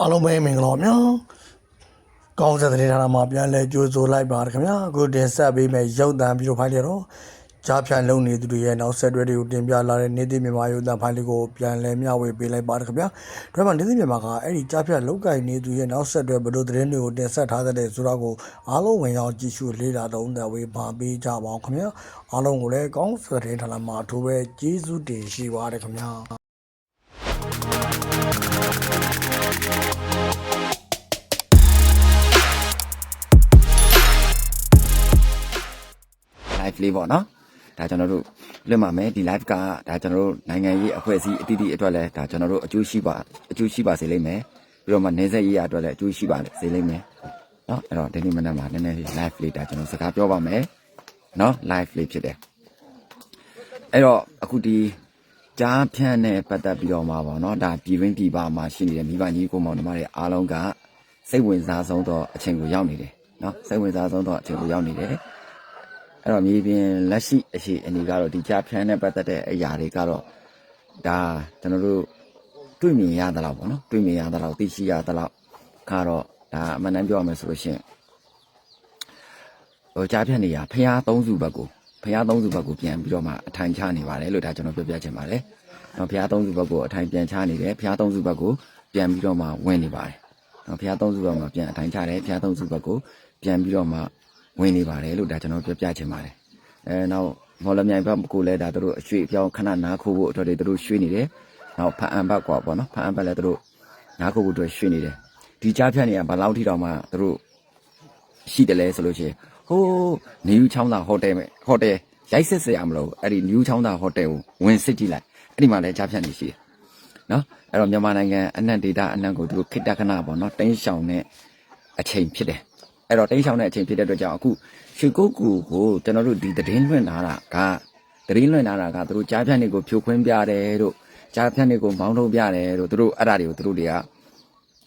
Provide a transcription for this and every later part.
အားလုံးပဲမင်္ဂလာပါဗျာကောင်းတဲ့တဲ့ဌာနမှာပြန်လဲကြိုးစိုးလိုက်ပါရခင်ဗျာအခုတင်ဆက်ပေးမယ်ရုပ်သံပြီးတော့ဖိုင်လေတော့ကြားဖြန့်လုံနေသူတွေရဲ့နောက်ဆက်တွဲတွေကိုတင်ပြလာတဲ့နေ့သိမြန်မာရုပ်သံဖိုင်လေးကိုပြန်လဲမျှဝေပေးလိုက်ပါရခင်ဗျာဒါမှနေ့သိမြန်မာကအဲ့ဒီကြားဖြန့်လောက်ကင်နေသူရဲ့နောက်ဆက်တွဲဘယ်လိုသတင်းတွေကိုတင်ဆက်ထားတဲ့ဆိုတော့ကိုအားလုံးဝင်ရောက်ကြည့်ရှုလေ့လာသုံးသပ်ဝေပါပေးကြပါအောင်ခင်ဗျာအားလုံးကိုလည်းကောင်းတဲ့တဲ့ဌာနမှာအထူးပဲကျေးဇူးတင်ရှိပါတယ်ခင်ဗျာ လေးပေါ့နော်ဒါကျွန်တော်တို့လွတ်မှာမယ်ဒီ live ကဒါကျွန်တော်တို့နိုင်ငံရေးအဖွဲ့အစည်းအသီးသီးအတွက်လည်းဒါကျွန်တော်တို့အကျိုးရှိပါအကျိုးရှိပါစေလိမ့်မယ်ပြီးတော့မှနေဆက်ရေးရအတွက်လည်းအကျိုးရှိပါစေလိမ့်မယ်နော်အဲ့တော့ဒီနေ့မနက်မှာနည်းနည်းလေး live လေးဒါကျွန်တော်စကားပြောပါမယ်နော် live လေးဖြစ်တယ်အဲ့တော့အခုဒီကြားဖြန့်နဲ့ပတ်သက်ပြီးတော့မှာပေါ့နော်ဒါပြည်ရင်းပြည်ပမှာရှိနေတဲ့မိဘကြီးကိုမောင်နှမတွေအားလုံးကစိတ်ဝင်စားဆုံးတော့အချိန်ကိုရောက်နေတယ်နော်စိတ်ဝင်စားဆုံးတော့အချိန်ကိုရောက်နေတယ် အဲ့တော့မြေပြင်လက်ရှိအရှိအနေကတော့ဒီကြားဖြန်းနဲ့ပတ်သက်တဲ့အရာတွေကတော့ဒါကျွန်တော်တို့တွေ့မြင်ရသလောက်ပေါ့နော်တွေ့မြင်ရသလောက်သိရှိရသလောက်ကတော့ဒါအမှန်တမ်းပြောရမယ်ဆိုလို့ရှိရင်ဟိုကြားဖြန်းနေရဖျားသုံးစုဘက်ကိုဖျားသုံးစုဘက်ကိုပြန်ပြီးတော့မှအထိုင်ချနေပါတယ်လို့ဒါကျွန်တော်ပြောပြချင်ပါတယ်နော်ဖျားသုံးစုဘက်ကိုအထိုင်ပြန်ချနေတယ်ဖျားသုံးစုဘက်ကိုပြန်ပြီးတော့မှဝင်နေပါတယ်နော်ဖျားသုံးစုဘက်မှာပြန်အထိုင်ချတယ်ဖျားသုံးစုဘက်ကိုပြန်ပြီးတော့မှ ဝင်နေပါတယ်လို့ဒါကျွန်တော်ပြောပြချင်ပါတယ်အဲနောက်မော်လမြိုင်ဘက်ကိုလည်းဒါတို့အရွှေ့အပြောင်းခဏနားခိုးဖို့အတွက်တွေတို့ရွှေ့နေတယ်။နောက်ဖန်အံဘက်ကွာပေါ့နော်ဖန်အံဘက်လည်းတို့နားခိုးဖို့အတွက်ရွှေ့နေတယ်။ဒီကြားဖြတ်နေရဘယ်လောက်ထိတောင်မှတို့ရှိတယ်လဲဆိုလို့ရှိရင်ဟိုးနေယူချောင်းသာဟိုတယ်မဲ့ဟိုတယ်ရိုက်စစ်စရာမလိုဘူးအဲ့ဒီနယူးချောင်းသာဟိုတယ်ကိုဝင်စစ်ကြည့်လိုက်အဲ့ဒီမှာလည်းကြားဖြတ်နေရှိတယ်။နော်အဲ့တော့မြန်မာနိုင်ငံအနှံ့ဒေတာအနှံ့ကိုတို့ခိတ္တခဏပေါ့နော်တင်းရှောင်တဲ့အချိန်ဖြစ်တယ်။ အဲ့တော့တင်းရှောင်တဲ့အချိန်ဖြစ်တဲ့အတွက်ကြောင့်အခုရွှေကုတ်ကူကိုကျွန်တော်တို့ဒီသတင်းလွှင့်လာတာကသတင်းလွှင့်လာတာကတို့ကြားဖြတ်နေကိုဖြိုခွင်းပြတယ်တို့ကြားဖြတ်နေကိုမောင်းထုတ်ပြတယ်တို့တို့အဲ့ဒါတွေကိုတို့တွေက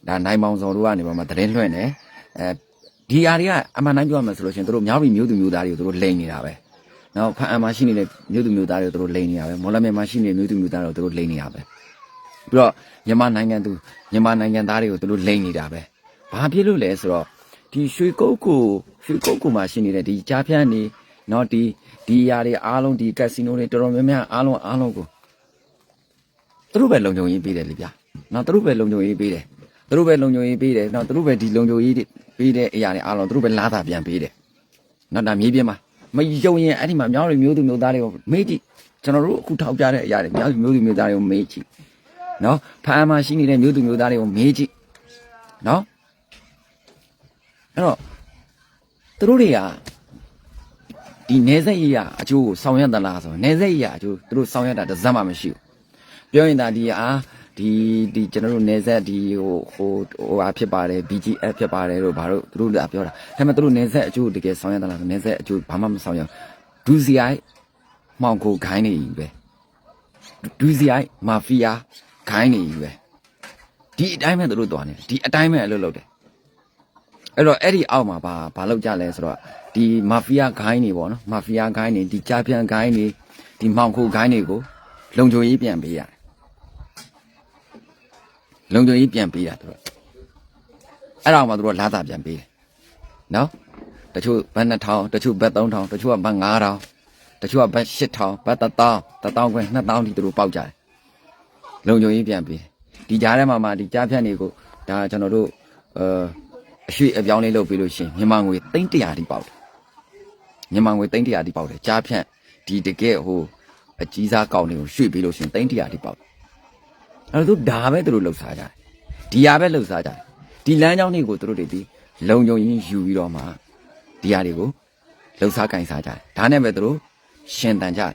ဒါနိုင်မောင်စော်တို့ကနေပါမှသတင်းလွှင့်တယ်အဲဒီအရာတွေကအမှန်တမ်းပြောရမယ်ဆိုလို့ရှိရင်တို့မြောက်ပြီးမျိုးသူမျိုးသားတွေကိုတို့လိန်နေတာပဲနောက်ဖန်အမ်မရှိနေတဲ့မျိုးသူမျိုးသားတွေကိုတို့လိန်နေတာပဲမော်လမြိုင်မှာရှိနေတဲ့မျိုးသူမျိုးသားတွေကိုတို့လိန်နေတာပဲပြီးတော့မြန်မာနိုင်ငံသူမြန်မာနိုင်ငံသားတွေကိုတို့လိန်နေတာပဲဘာဖြစ်လို့လဲဆိုတော့ ဒီရွှေကုတ်ကိုရွှေကုတ်ကိုမှာရှိနေတဲ့ဒီကြားဖြန်းနေနော်ဒီဒီအရာတွေအားလုံးဒီကက်စီနိုတွေတော်တော်များများအားလုံးအားလုံးကိုသူတို့ပဲလုံခြုံရေးပေးတယ်လေဗျာနော်သူတို့ပဲလုံခြုံရေးပေးတယ်သူတို့ပဲလုံခြုံရေးပေးတယ်နော်သူတို့ပဲဒီလုံခြုံရေးပေးတဲ့အရာတွေအားလုံးသူတို့ပဲလာတာပြန်ပေးတယ်နော်ဒါမြေပြင်မှာမယုံရင်အဲ့ဒီမှာမြောင်းတွေမျိုးသူမျိုးသားတွေကိုမေးကြည့်ကျွန်တော်တို့အခုထောက်ပြတဲ့အရာတွေမြောင်းမျိုးသူမျိုးသားတွေကိုမေးကြည့်နော်ဖမ်းမှာရှိနေတဲ့မျိုးသူမျိုးသားတွေကိုမေးကြည့်နော် အဲ့တော့သူတို့တွေကဒီနေဆက်ရည်ရအကျိုးကိုဆောင်ရွက်သလားဆိုတော့နေဆက်ရည်ရအကျိုးသူတို့ဆောင်ရွက်တာတစ်စက်မှမရှိဘူးပြောရင်ဒါဒီအားဒီဒီကျွန်တော်တို့နေဆက်ဒီဟိုဟိုဟိုဟာဖြစ်ပါတယ် BGF ဖြစ်ပါတယ်လို့ဘာလို့သူတို့လာပြောတာဒါပေမဲ့သူတို့နေဆက်အကျိုးတကယ်ဆောင်ရွက်သလားဆိုနေဆက်အကျိုးဘာမှမဆောင်ရွက်ဒူစီအိုင်မောင်ကိုခိုင်းနေပြီပဲဒူစီအိုင်မာဖီးယားခိုင်းနေပြီပဲဒီအတိုင်းပဲသူတို့တော်နေဒီအတိုင်းပဲအလုပ်လုပ်တယ် အဲ့တော့အဲ့ဒီအောက်မှာဘာဘာလောက်ကြလဲဆိုတော့ဒီမာဖီးယားဂိုင်းတွေပေါ့နော်မာဖီးယားဂိုင်းတွေဒီကြားပြန်ဂိုင်းတွေဒီမောင်ခိုဂိုင်းတွေကိုလုံခြုံရေးပြန်ပေးရတယ်လုံခြုံရေးပြန်ပေးတာသူတို့အဲ့တော့မှသူတို့လာတာပြန်ပေးတယ်နော်တချို့ဘတ်2000တချို့ဘတ်3000တချို့ကဘတ်9000တချို့ကဘတ်8000ဘတ်1000 1000ခွဲ2000ဒီသူတို့ပေါက်ကြတယ်လုံခြုံရေးပြန်ပေးတယ်ဒီကြားထဲမှာမှဒီကြားဖြတ်တွေကိုဒါကျွန်တော်တို့အဲ အရွှေအပြောင်းလေးလုပ်ပြီးလို့ရှရင်မြန်မာငွေ300တိပေါက်တယ်မြန်မာငွေ300တိပေါက်တယ်ကြားဖြန့်ဒီတကယ်ဟိုအကြီးစားကောင်းတွေကိုရွှေ့ပြီးလို့ရှရင်300တိပေါက်တယ်အဲ့တော့သူဒါပဲသူတို့လှုပ်ရှားကြတယ်ဒီဟာပဲလှုပ်ရှားကြတယ်ဒီလမ်းကြောင်းတွေကိုသူတို့တွေဒီလုံုံရင်ယူပြီးတော့မှဒီဟာတွေကိုလှုပ်ရှားကင်စားကြတယ်ဒါနဲ့ပဲသူတို့ရှင်တန်ကြတယ်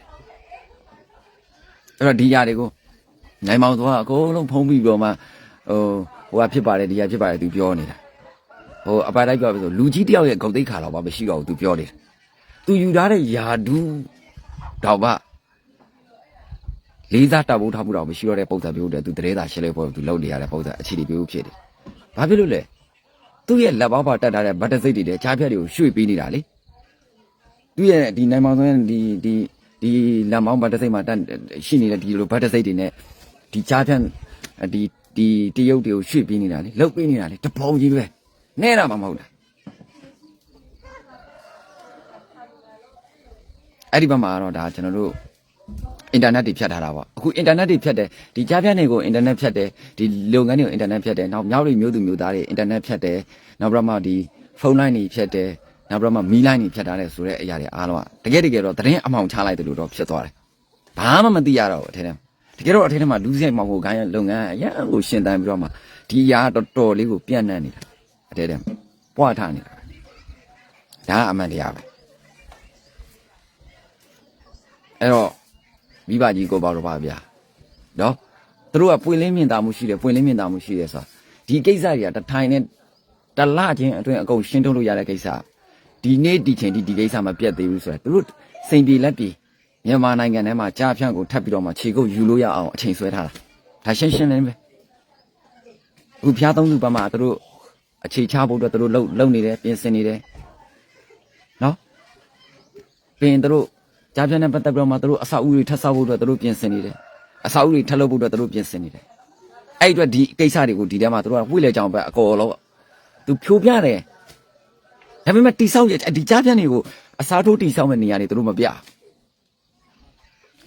အဲ့တော့ဒီဟာတွေကိုနိုင်မောင်သွားအကုန်လုံးဖုံးပြီးတော့မှဟိုဟိုကဖြစ်ပါတယ်ဒီဟာဖြစ်ပါတယ်သူပြောနေတာ ဟိုအပိုင်လိုက်ပြောပြဆိုလူကြီးတယောက်ရဲ့ဂုတ်သိက္ခါတော့ဘာမရှိတော့ဘူး तू ပြောတယ်။ तू ယူထားတဲ့ယာဒူးတော့ဗလေးစားတပ်ဖို့ထားမှုတော့မရှိတော့တဲ့ပုံစံမျိုးတည်း तू တရေသာရှင်းလေးပေါ် तू လုပ်နေရတဲ့ပုံစံအခြေအနေမျိုးဖြစ်တယ်။ဘာဖြစ်လို့လဲ။သူ့ရဲ့လက်ပေါက်ပါတက်ထားတဲ့ဗတ်တစိတ်တွေတဲ့ချားဖြတ်တွေကိုရွှေ့ပေးနေတာလေ။သူ့ရဲ့ဒီနိုင်မောင်ဆိုရင်ဒီဒီဒီလက်မောင်းဗတ်တစိတ်မှာတက်ရှိနေတဲ့ဒီလိုဗတ်တစိတ်တွေနဲ့ဒီချားဖြတ်ဒီ ဒီတရုတ်တွေကိုရွှေ့ပေးနေတာလေလုတ်ပေးနေတာလေတပုံကြီးပဲ နဲတာမှမဟုတ်လားအဲ့ဒီဘက်မှာတော့ဒါကျွန်တော်တို့အင်တာနက်တွေဖြတ်ထားတာပေါ့အခုအင်တာနက်တွေဖြတ်တယ်ဒီကြားဖြတ်တွေကိုအင်တာနက်ဖြတ်တယ်ဒီလုပ်ငန်းတွေကိုအင်တာနက်ဖြတ်တယ်နောက်မြောက်တွေမျိုးသူမျိုးသားတွေအင်တာနက်ဖြတ်တယ်နောက်ပြီးတော့မှဒီဖုန်းလိုင်းတွေဖြတ်တယ်နောက်ပြီးတော့မှမီးလိုင်းတွေဖြတ်ထားတယ်ဆိုတဲ့အရာတွေအားလုံးကတကယ်တကယ်တော့သတင်းအမှောင်ချလိုက်တယ်လို့တော့ဖြစ်သွားတယ်ဘာမှမသိရတော့ဘူးအထက်ထဲမှာတကယ်တော့အထက်ထဲမှာလူစိတ်မောင်ကိုခိုင်းရဲ့လုပ်ငန်းအရန်ကိုရှင်တန်ပြီးတော့မှဒီအရာတော်တော်လေးကိုပြန့်နှံ့နေတာ အထက်ထဲမှာပွားထားနေတာဒါကအမှန်တရားပဲအဲ့တော့မိဘကြီးကိုပေါ့တော့ပါဗျာနော်သူတို့ကပွင့်လင်းမြင်သာမှုရှိတယ်ပွင့်လင်းမြင်သာမှုရှိတယ်ဆိုတာဒီကိစ္စတွေကတထိုင်နဲ့တလချင်းအတွင်းအကုန်ရှင်းထုတ်လို့ရတဲ့ကိစ္စဒီနေ့ဒီချိန်ဒီဒီကိစ္စမပြတ်သေးဘူးဆိုတာသူတို့စိန်ပြေလက်ပြေမြန်မာနိုင်ငံထဲမှာကြားဖြန့်ကိုထပ်ပြီးတော့မှခြေကုပ်ယူလို့ရအောင်အချိန်ဆွဲထားတာဒါရှင်းရှင်းလင်းပဲအခုဖျားသုံးစုဘက်မှာသူတို့ အခြေချဖို့အတွက်သူတို့လုံလုံနေတယ်ပြင်ဆင်နေတယ်နော်ပြင်သူတို့ကြားဖြန့်နဲ့ပတ်သက်ပြီးတော့မှသူတို့အဆောက်အဦတွေထပ်ဆောက်ဖို့အတွက်သူတို့ပြင်ဆင်နေတယ်အဆောက်အဦတွေထပ်လုပ်ဖို့အတွက်သူတို့ပြင်ဆင်နေတယ်အဲ့အတွက်ဒီကိစ္စတွေကိုဒီထဲမှာသူတို့ကဝိလေကြောင်ပဲအကော်လုံးသူဖြိုပြတယ်ဒါပေမဲ့တိဆောက်ရဒီကြားဖြန့်တွေကိုအစားထိုးတိဆောက်မဲ့နေရာတွေသူတို့မပြ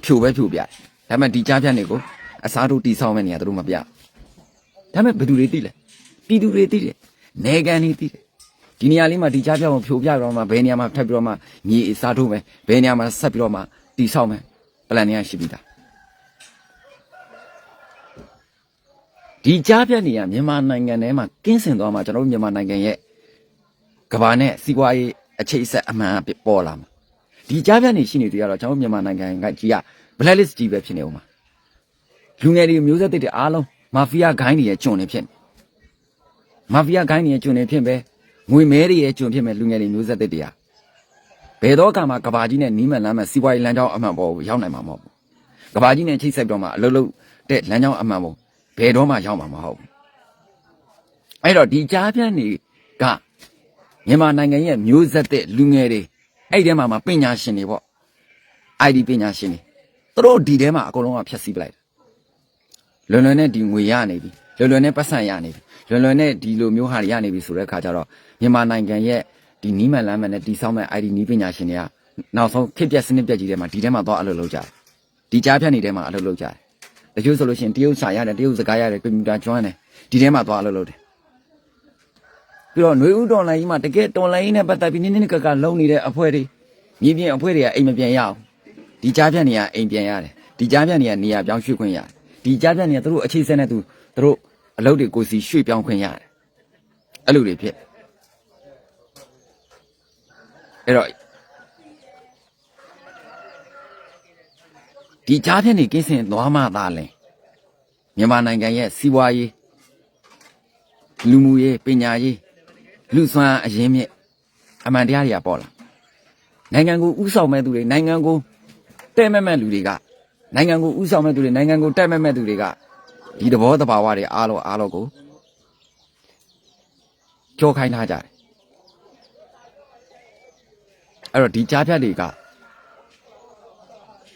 ဖြိုပဲဖြိုပြတယ်ဒါပေမဲ့ဒီကြားဖြန့်တွေကိုအစားထိုးတိဆောက်မဲ့နေရာသူတို့မပြဒါပေမဲ့ဘယ်သူတွေသိလဲပြည်သူတွေသိတယ် နေကန်တွေသိတယ်ဒီနေရာလေးမှာဒီကြားဖြန့်ကိုဖြိုပြတော့မှဘယ်နေရာမှာထပ်ပြီးတော့မှမြေအစားထိုးမယ်ဘယ်နေရာမှာဆက်ပြီးတော့မှတိဆောက်မယ်ပလန်တွေကရှိပြီးသားဒီကြားဖြန့်နေရမြန်မာနိုင်ငံထဲမှာကင်းစင်သွားမှာကျွန်တော်တို့မြန်မာနိုင်ငံရဲ့ကဘာနဲ့စီးပွားရေးအခြေအဆက်အမှန်အဖြစ်ပေါ်လာမှာဒီကြားဖြန့်နေရှိနေသေးရတော့ကျွန်တော်တို့မြန်မာနိုင်ငံကကြီးက blacklist ကြီးပဲဖြစ်နေဦးမှာလူငယ်တွေမျိုးဆက်တွေအားလုံးမာဖီးယားဂိုင်းတွေရဲ့ကျွန်နေဖြစ်နေ မာဖီးယားဂိုင်းတွေရဲ့ကျွန်နေဖြစ်ပဲငွေမဲတွေရဲ့ကျွန်ဖြစ်မဲ့လူငယ်တွေမျိုးဆက်တွေတရားဘယ်တော့ကမှကဘာကြီးနဲ့နီးမှန်လမ်းမှန်စီးပွားရေးလမ်းကြောင်းအမှန်ပေါ်ကိုရောက်နိုင်မှာမဟုတ်ဘူးကဘာကြီးနဲ့ချိတ်ဆက်တော့မှအလုပ်လုပ်တဲ့လမ်းကြောင်းအမှန်ပေါ်ဘယ်တော့မှရောက်မှာမဟုတ်ဘူးအဲ့တော့ဒီကြားဖြန့်တွေကမြန်မာနိုင်ငံရဲ့မျိုးဆက်တဲ့လူငယ်တွေအဲ့ဒီထဲမှာမှပညာရှင်တွေပေါ့ ID ပညာရှင်တွေသူတို့ဒီထဲမှာအကုန်လုံးကဖျက်ဆီးပလိုက်တယ်လွယ်လွယ်နဲ့ဒီငွေရနေပြီ လွယ်လွယ်နဲ့ပတ်စံရနေပြီလွယ်လွယ်နဲ့ဒီလိုမျိုးဟာတွေရနေပြီဆိုတဲ့အခါကျတော့မြန်မာနိုင်ငံရဲ့ဒီနီးမှန်လမ်းမှန်နဲ့တီဆောက်မဲ့ ID နီးပညာရှင်တွေကနောက်ဆုံးဖြစ်ပျက်စနစ်ပြက်ကြီးထဲမှာဒီထဲမှာသွားအလုပ်လုပ်ကြတယ်ဒီကြားဖြတ်နေတဲ့မှာအလုပ်လုပ်ကြတယ်တချို့ဆိုလို့ရှိရင်တရုတ်စာရတယ်တရုတ်စကားရတယ်ကွန်ပျူတာကျွမ်းတယ်ဒီထဲမှာသွားအလုပ်လုပ်တယ်ပြီးတော့ຫນွေဥတော်လိုင်းကြီးမှာတကယ်တော်လိုင်းကြီးနဲ့ပတ်သက်ပြီးနည်းနည်းကကလုံနေတဲ့အဖွဲ့တွေမြေပြင်အဖွဲ့တွေကအိမ်မပြန်ရအောင်ဒီကြားဖြတ်နေရအိမ်ပြန်ရတယ်ဒီကြားဖြတ်နေရနေရာပြောင်းရွှေ့ခွင့်ရတယ်ဒီကြားဖြတ်နေရသူတို့အခြေစက်နဲ့သူသူတို့ အလုပ်တွေကိုစီရွှေ့ပြောင်းခွင့်ရတယ်အဲ့လိုတွေဖြစ်အဲ့တော့ဒီကြားဖြတ်နေကင်းစင်သွားမှသာလဲမြန်မာနိုင်ငံရဲ့စီးပွားရေးလူမှုရေးပညာရေးလူစွမ်းအရင်းမြစ်အမှန်တရားတွေကပေါ်လာနိုင်ငံကိုဥဆောင်မဲ့သူတွေနိုင်ငံကိုတဲ့မဲ့မဲ့လူတွေကနိုင်ငံကိုဥဆောင်မဲ့သူတွေနိုင်ငံကိုတဲ့မဲ့မဲ့သူတွေက ဒီသဘောတဘာဝတွေအားလုံးအားလုံးကိုကြောခိုင်းထားကြတယ်အဲ့တော့ဒီကြားဖြတ်တွေက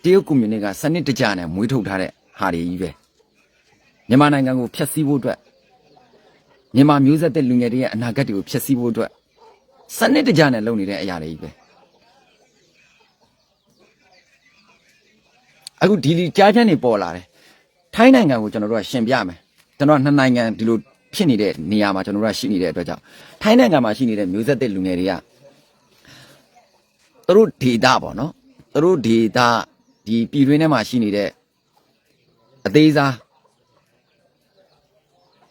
တရုတ်ကွန်မြူနတီကစနစ်တကျနဲ့မွေးထုတ်ထားတဲ့ဟာတွေကြီးပဲမြန်မာနိုင်ငံကိုဖျက်ဆီးဖို့အတွက်မြန်မာမျိုးဆက်တဲ့လူငယ်တွေရဲ့အနာဂတ်တွေကိုဖျက်ဆီးဖို့အတွက်စနစ်တကျနဲ့လုပ်နေတဲ့အရာတွေကြီးပဲအခုဒီဒီကြားချမ်းတွေပေါ်လာတယ် ထိုင်းနိုင်ငံကိုကျွန်တော်တို့ကရှင်ပြမယ်ကျွန်တော်ကနှစ်နိုင်ငံဒီလိုဖြစ်နေတဲ့နေရာမှာကျွန်တော်တို့ကရှိနေတဲ့အတွက်ကြောင့်ထိုင်းနိုင်ငံမှာရှိနေတဲ့မျိုးဆက်တဲ့လူငယ်တွေကသူတို့ဒေတာပေါ့နော်သူတို့ဒေတာဒီပြည်တွင်းထဲမှာရှိနေတဲ့အသေးစား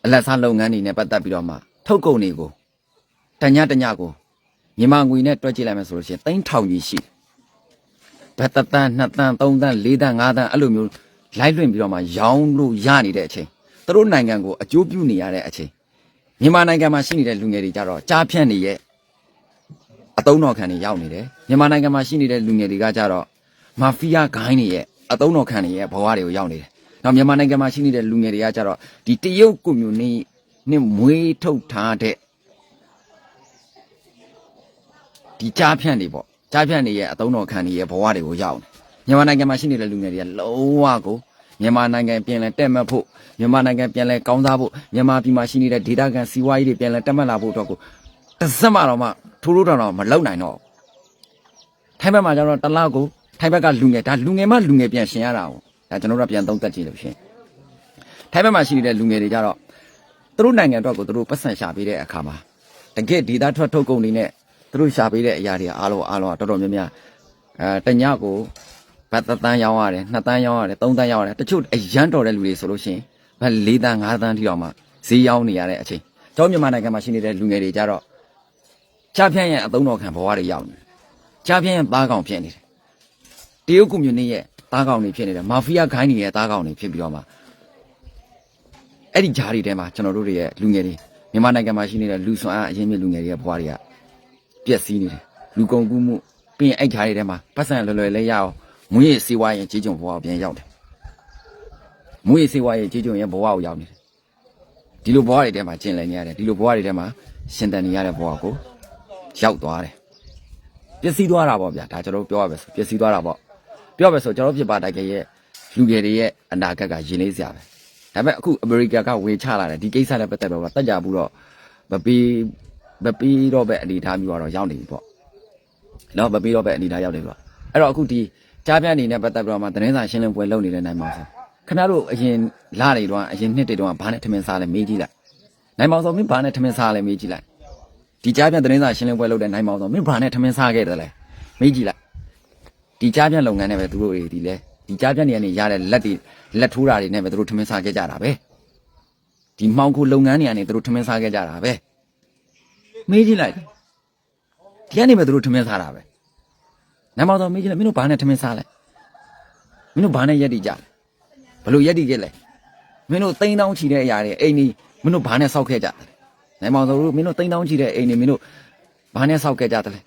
အလက်စားလုပ်ငန်းတွေနဲ့ပတ်သက်ပြီးတော့မှထုတ်ကုန်တွေကိုတညတညကိုမြန်မာငွေနဲ့တွက်ကြည့်လိုက်မယ်ဆိုလို့ရှိရင်သိန်းထောင်ကြီးရှိတယ်ဘတ်တန်နှစ်တန်သုံးတန်လေးတန်ငါးတန်အဲ့လိုမျိုး လိုက်လွင့်ပြီးတော့မှရောင်းလို့ရနေတဲ့အချိန်သူတို့နိုင်ငံကိုအကျိုးပြုနေရတဲ့အချိန်မြန်မာနိုင်ငံမှာရှိနေတဲ့လူငယ်တွေကြတော့ကြားဖြန့်နေရဲ့အတုံးတော်ခံတွေရောက်နေတယ်မြန်မာနိုင်ငံမှာရှိနေတဲ့လူငယ်တွေကကြတော့မာဖီးယားဂိုင်းတွေရဲ့အတုံးတော်ခံတွေရဲ့ဘဝတွေကိုရောက်နေတယ်နောက်မြန်မာနိုင်ငံမှာရှိနေတဲ့လူငယ်တွေကကြတော့ဒီတရုတ်ကွန်မြူနတီနဲ့မွေးထုတ်ထားတဲ့ဒီကြားဖြန့်တွေပေါ့ကြားဖြန့်တွေရဲ့အတုံးတော်ခံတွေရဲ့ဘဝတွေကိုရောက်နေ မြန်မာနိုင်ငံမှာရှိနေတဲ့လူငယ်တွေကလုံးဝကိုမြန်မာနိုင်ငံပြန်လဲတက်မှတ်ဖို့မြန်မာနိုင်ငံပြန်လဲကောင်းစားဖို့မြန်မာပြည်မှာရှိနေတဲ့ဒေတာကန်စီးပွားရေးတွေပြန်လဲတက်မှတ်လာဖို့အတွက်ကိုတစ်စက်မှတော့မှထိုးထိုးတောင်တော့မလုံနိုင်တော့ဘူးထိုင်းဘက်မှာကျတော့တစ်လောက်ကိုထိုင်းဘက်ကလူငယ်ဒါလူငယ်မှလူငယ်ပြန်ရှင်ရတာ哦ဒါကျွန်တော်တို့ကပြန်သုံးသပ်ကြည့်လို့ရှင်ထိုင်းဘက်မှာရှိနေတဲ့လူငယ်တွေကြတော့သူတို့နိုင်ငံအတွက်ကိုသူတို့ပတ်စံရှာပေးတဲ့အခါမှာတကယ့်ဒေတာထွက်ထုတ်ကုန်တွေနဲ့သူတို့ရှာပေးတဲ့အရာတွေအားလုံးအားလုံးကတော်တော်များများအဲတညကို ဘတ်တစ်တန်းရောင်းရတယ်နှစ်တန်းရောင်းရတယ်သုံးတန်းရောင်းရတယ်တချို့အရန်တော်တဲ့လူတွေဆိုလို့ရှိရင်ဘတ်၄တန်း၅တန်းထိတောင်မှဈေးရောင်းနေရတဲ့အချိန်ကျောင်းမြန်မာနိုင်ငံမှာရှိနေတဲ့လူငယ်တွေကြတော့ချားဖြန့်ရဲ့အသုံးတော်ခံဘဝတွေရောက်နေတယ်ချားဖြန့်ရဲ့သားကောင်ဖြစ်နေတယ်တရုတ်ကွန်မြူနတီရဲ့သားကောင်တွေဖြစ်နေတယ်မာဖီးယားဂိုင်းတွေရဲ့သားကောင်တွေဖြစ်ပြီးတော့မှအဲ့ဒီဂျားတွေထဲမှာကျွန်တော်တို့တွေရဲ့လူငယ်တွေမြန်မာနိုင်ငံမှာရှိနေတဲ့လူဆွမ်းအားအရင်မြင့်လူငယ်တွေရဲ့ဘဝတွေကပျက်စီးနေတယ်လူကုန်ကူးမှုပြီးရင်အဲ့ဂျားတွေထဲမှာပတ်စံလွယ်လွယ်လေးရအောင် မွေးရစေဝါရင်ကြေးကြုံဘဝကိုပြန်ရောက်တယ်။မွေးရစေဝါရင်ကြေးကြုံရဲ့ဘဝကိုရောက်နေတယ်။ဒီလိုဘဝတွေထဲမှာကျင်လည်နေရတယ်ဒီလိုဘဝတွေထဲမှာရှင်တန်နေရတဲ့ဘဝကိုရောက်သွားတယ်။ပျက်စီးသွားတာပေါ့ဗျာဒါကျွန်တော်တို့ပြောရမယ်ဆိုပျက်စီးသွားတာပေါ့။ပြောရမယ်ဆိုကျွန်တော်တို့ပြပါတိုက်ကရဲ့လူငယ်တွေရဲ့အနာဂတ်ကရင်လေးစရာပဲ။ဒါပေမဲ့အခုအမေရိကန်ကဝေချလာတယ်ဒီကိစ္စနဲ့ပတ်သက်တော့တက်ကြဘူးတော့မပြီးမပြီးတော့ပဲအနေထားမျိုးကတော့ရောက်နေပြီပေါ့။နော်မပြီးတော့ပဲအနေထားရောက်နေပြီပေါ့။အဲ့တော့အခုဒီ ကြားပြအနေနဲ့ပတ်သက်ပြီးတော့မှသတင်းစာရှင်းလင်းပွဲလုပ်နေတဲ့နိုင်မောင်ဆိုခဏတို့အရင်လာတွေတော့အရင်နှစ်တွေတော့ဘာနဲ့ထမင်းစားလဲမေးကြည့်လိုက်နိုင်မောင်ဆိုမင်းဘာနဲ့ထမင်းစားလဲမေးကြည့်လိုက်ဒီကြားပြသတင်းစာရှင်းလင်းပွဲလုပ်တဲ့နိုင်မောင်ဆိုမင်းဘာနဲ့ထမင်းစားခဲ့တယ်လဲမေးကြည့်လိုက်ဒီကြားပြလုပ်ငန်းနဲ့ပဲသူတို့တွေဒီလဲဒီကြားပြနေရနေရတဲ့လက်တွေလက်ထိုးတာတွေနဲ့ပဲသူတို့ထမင်းစားခဲ့ကြတာပဲဒီမှောင်ခိုလုပ်ငန်းတွေကနေသူတို့ထမင်းစားခဲ့ကြတာပဲမေးကြည့်လိုက်ဒီကနေပဲသူတို့ထမင်းစားတာပဲ နမောင်တော်မေးကြည့်လိုက်မင်းတို့ဘာနဲ့ထမင်းစားလဲမင်းတို့ဘာနဲ့ရက်တည်ကြလဲဘလို့ရက်တည်ခဲ့လဲမင်းတို့တိန်းတောင်းချီတဲ့အရာတွေအိမ်ကြီးမင်းတို့ဘာနဲ့စောက်ခဲ့ကြတယ်နမောင်တော်တို့မင်းတို့တိန်းတောင်းချီတဲ့အိမ်ကြီးမင်းတို့ဘာနဲ့စောက်ခဲ့ကြတယ်လဲ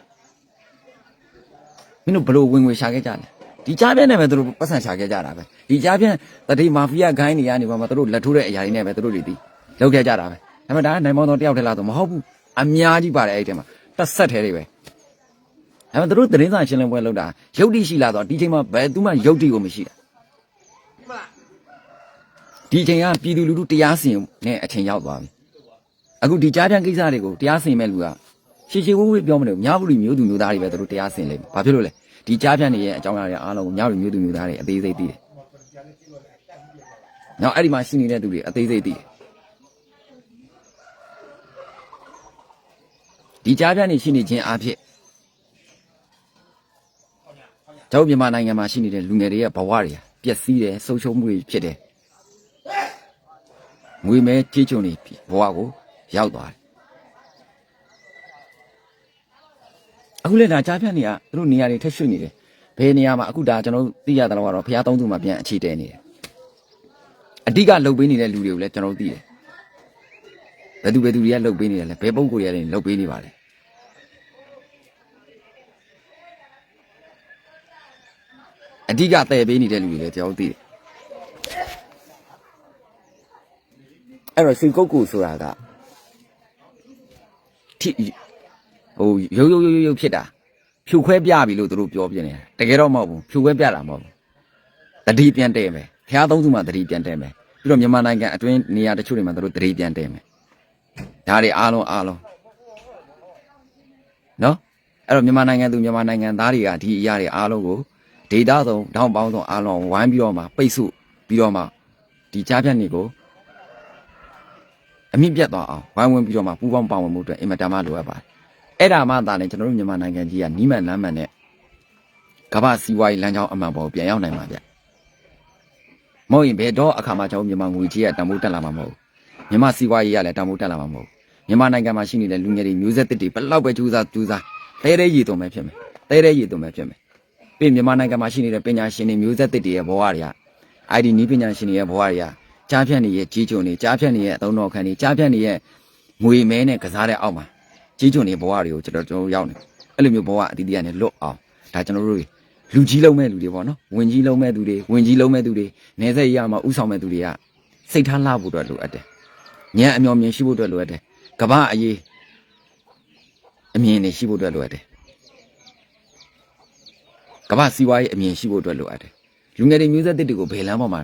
မင်းတို့ဘလို့ဝင်ငွေရှာခဲ့ကြလဲဒီကြားပြန့်နဲ့ပဲသူတို့ပတ်စံရှာခဲ့ကြတာပဲဒီကြားပြန့်တတိမာဖီးယားဂိုင်းတွေကနေပါမှသူတို့လက်ထိုးတဲ့အရာတွေနဲ့ပဲသူတို့တွေဒီလောက်ခဲ့ကြတာပဲဒါပေမဲ့ဒါကနိုင်မောင်တော်တယောက်တည်းလားဆိုမဟုတ်ဘူးအများကြီးပါတယ်အဲ့ဒီထဲမှာတစ်ဆက်သေးတွေပဲ အဲ့မှာသူတို့သတင်းစာရှင်းလင်းပွဲလုပ်တာရုပ်တိရှိလာတော့ဒီချိန်မှာဘယ်သူမှရုပ်တိကိုမရှိတာဒီချိန်ကပြည်သူလူထုတရားစီရင်နဲ့အချိန်ရောက်သွားပြီအခုဒီကြားတန်းကိစ္စတွေကိုတရားစီရင်မဲ့လူကရှေရှေဝေးဝေးပြောမလို့မြဘူးလူမျိုးသူမျိုးသားတွေပဲသူတို့တရားစီရင်လိမ့်မယ်ဘာဖြစ်လို့လဲဒီကြားပြန့်နေရဲ့အကြောင်းအရာတွေအားလုံးကိုမြဘူးလူမျိုးသူမျိုးသားတွေအသေးစိတ်သိတယ်နောက်အဲ့ဒီမှာရှိနေတဲ့သူတွေအသေးစိတ်သိတယ်ဒီကြားပြန့်နေရှိနေခြင်းအဖြစ် ကျွန်တော်မြန်မာနိုင်ငံမှာရှိနေတဲ့လူငယ်တွေရဲ့ဘဝတွေပျက်စီးတယ်ဆုံးရှုံးမှုတွေဖြစ်တယ်ငွေမဲကြေးချုံတွေဘဝကိုရောက်သွားတယ်အခုလည်းဒါကြားပြတ်နေရသူတို့နေရာတွေထက်ရွှေ့နေတယ်ဘယ်နေရာမှာအခုဒါကျွန်တော်သိရတယ်လို့ကတော့ဘုရားသုံးစုမှာပြန်အခြေတဲနေတယ်အဓိကလှုပ်ပေးနေတဲ့လူတွေကိုလည်းကျွန်တော်သိတယ်ဘယ်သူဘယ်သူတွေကလှုပ်ပေးနေတယ်လဲဘယ်ပုံကိုယ်တွေကလည်းလှုပ်ပေးနေပါလဲ အဓိကတဲ့ပေးနေတဲ့လူတွေလည်းတယောက်သိတယ်အဲ့တော့ရွှေကုတ်ကူဆိုတာကထိဟိုရုပ်ရုပ်ရုပ်ရုပ်ဖြစ်တာဖြူခွဲပြပြီလို့သူတို့ပြောပြနေတယ်တကယ်တော့မဟုတ်ဘူးဖြူခွဲပြတာမဟုတ်ဘူးတတိပြန်တဲ့မယ်ဖះသုံးစုမှာတတိပြန်တဲ့မယ်ပြီးတော့မြန်မာနိုင်ငံအတွင်းနေရာတချို့တွေမှာသူတို့တတိပြန်တဲ့မယ်ဒါတွေအားလုံးအားလုံးနော်အဲ့တော့မြန်မာနိုင်ငံသူမြန်မာနိုင်ငံသားတွေကဒီအရာတွေအားလုံးကို ဒေတာဆုံးတောင်းပေါင်းဆုံးအားလုံးဝိုင်းပြီးတော့မှပိတ်ဆို့ပြီးတော့မှဒီကြားဖြတ်နေကိုအမြင့်ပြတ်သွားအောင်ဝိုင်းဝန်းပြီးတော့မှပူးပေါင်းပါဝင်မှုအတွက်အင်မတန်မှလိုအပ်ပါတယ်။အဲ့ဒါမှသာလေကျွန်တော်တို့မြန်မာနိုင်ငံကြီးကနီးမှန်လမ်းမှန်နဲ့ကမ္ဘာစီးပွားရေးလမ်းကြောင်းအမှန်ပေါ်ပြန်ရောက်နိုင်မှာဗျ။မဟုတ်ရင်ဘယ်တော့အခါမှကျွန်တော်မြန်မာငွေကြီးကတန်ဖိုးတက်လာမှာမဟုတ်ဘူး။မြန်မာစီးပွားရေးကလည်းတန်ဖိုးတက်လာမှာမဟုတ်ဘူး။မြန်မာနိုင်ငံမှာရှိနေတဲ့လူငယ်တွေမျိုးဆက်သစ်တွေဘယ်လောက်ပဲကြိုးစားကြိုးစားတဲတဲရည်သွုံပဲဖြစ်မယ်။တဲတဲရည်သွုံပဲဖြစ်မယ်။ ပြီးမြန်မာနိုင်ငံမှာရှိနေတဲ့ပညာရှင်တွေမျိုးဆက်သစ်တွေရဲ့ဘဝတွေက ID နီးပညာရှင်တွေရဲ့ဘဝတွေကကြားဖြတ်နေရဲ့ကြီးကျုံတွေကြားဖြတ်နေရဲ့အသုံးတော်ခံတွေကြားဖြတ်နေရဲ့ငွေမဲနဲ့ကစားတဲ့အောက်မှာကြီးကျုံတွေဘဝတွေကိုကျွန်တော်ကျွန်တော်ရောက်နေအဲ့လိုမျိုးဘဝအတီးတီးကနေလွတ်အောင်ဒါကျွန်တော်တို့တွေလူကြီးလုံးမဲ့လူတွေပေါ့နော်ဝင်ကြီးလုံးမဲ့သူတွေဝင်ကြီးလုံးမဲ့သူတွေနေဆက်ရမှာဥဆောင်မဲ့သူတွေကစိတ်ထားလှဖို့အတွက်လိုအပ်တယ်ဉာဏ်အမျော်မြင်ရှိဖို့အတွက်လိုအပ်တယ်ကမ္ဘာအရေးအမြင်တွေရှိဖို့အတွက်လိုအပ်တယ် ကမ္ဘာစီးပွားရေးအမြင်ရှိဖို့အတွက်လိုအပ်တယ်လူငယ်တွေမျိုးဆက်သစ်တွေကိုဘယ်လမ်းပေါ်မှာ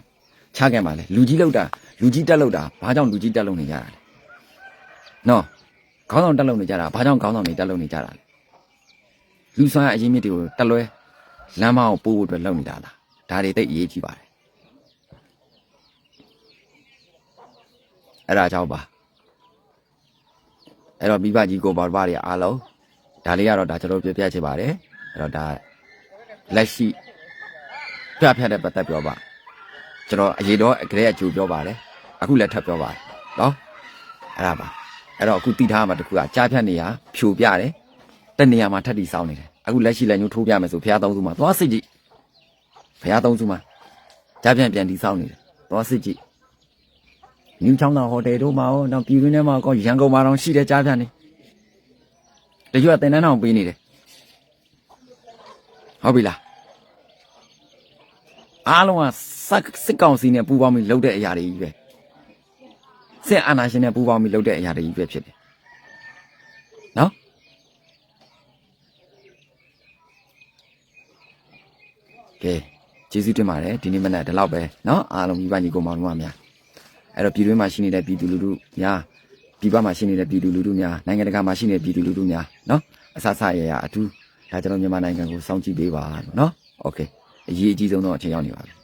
ချခဲ့ပါလေလူကြီးလောက်တာလူကြီးတက်လောက်တာဘာကြောင့်လူကြီးတက်လောက်နေကြတာလဲနော်ခေါင်းဆောင်တက်လောက်နေကြတာဘာကြောင့်ခေါင်းဆောင်တွေတက်လောက်နေကြတာလဲလူဆိုင်အရင်မြစ်တွေကိုတက်လွဲလမ်းမအောင်ပို့ဖို့အတွက်လုပ်နေတာလားဒါတွေသိအရေးကြီးပါတယ်အဲ့ဒါကြောင့်ပါအဲ့တော့မိဘကြီးကိုဘာဘာတွေအားလုံးဒါလေးကတော့ဒါကျွန်တော်ပြပြချင်ပါတယ်အဲ့တော့ဒါ လက်ရှိပြဖြတ်တဲ့ပတ်သက်ပြောပါကျွန်တော်အရေးတော့အကလေးအကျိုးပြောပါတယ်အခုလည်းထပ်ပြောပါတယ်နော်အဲ့ဒါပါအဲ့တော့အခုတိထားမှာတခုကကြားဖြတ်နေရဖြိုပြတယ်တနေရာမှာထပ်တီစောင်းနေတယ်အခုလက်ရှိလည်းညှိုးထိုးပြမယ်ဆိုဖះသုံးစုမှာသွားစစ်ကြည့်ဖះသုံးစုမှာကြားပြန်ပြန်တီစောင်းနေတယ်သွားစစ်ကြည့်ညူချောင်းတော်ဟိုတယ်တို့မှာရောနောက်ပြည်တွင်းထဲမှာကောရန်ကုန်မှာတော့ရှိတယ်ကြားပြန်နေတရွတ်တင်တန်းအောင်ပေးနေတယ်ဟုတ်ပြီလား အားလုံးကစက်စစ်ကောင်စီနဲ့ပူးပေါင်းပြီးလုပ်တဲ့အရာတွေကြီးပဲစစ်အာဏာရှင်နဲ့ပူးပေါင်းပြီးလုပ်တဲ့အရာတွေကြီးပဲဖြစ်တယ်နော် ကဲကျေးဇူးတင်ပါတယ်ဒီနေ့မနက်ဒီလောက်ပဲเนาะအားလုံးမိဘညီကိုမောင်တို့ကများအဲ့တော့ပြည်တွင်းမှာရှိနေတဲ့ပြည်သူလူထုများပြည်ပမှာရှိနေတဲ့ပြည်သူလူထုများနိုင်ငံတကာမှာရှိနေတဲ့ပြည်သူလူထုများเนาะအဆဆရရအထူးဒါကျွန်တော်မြန်မာနိုင်ငံကိုစောင့်ကြည့်ပေးပါเนาะโอเค အရေးအကြီးဆုံးတော့အချိန်ရောက်နေပါပြီ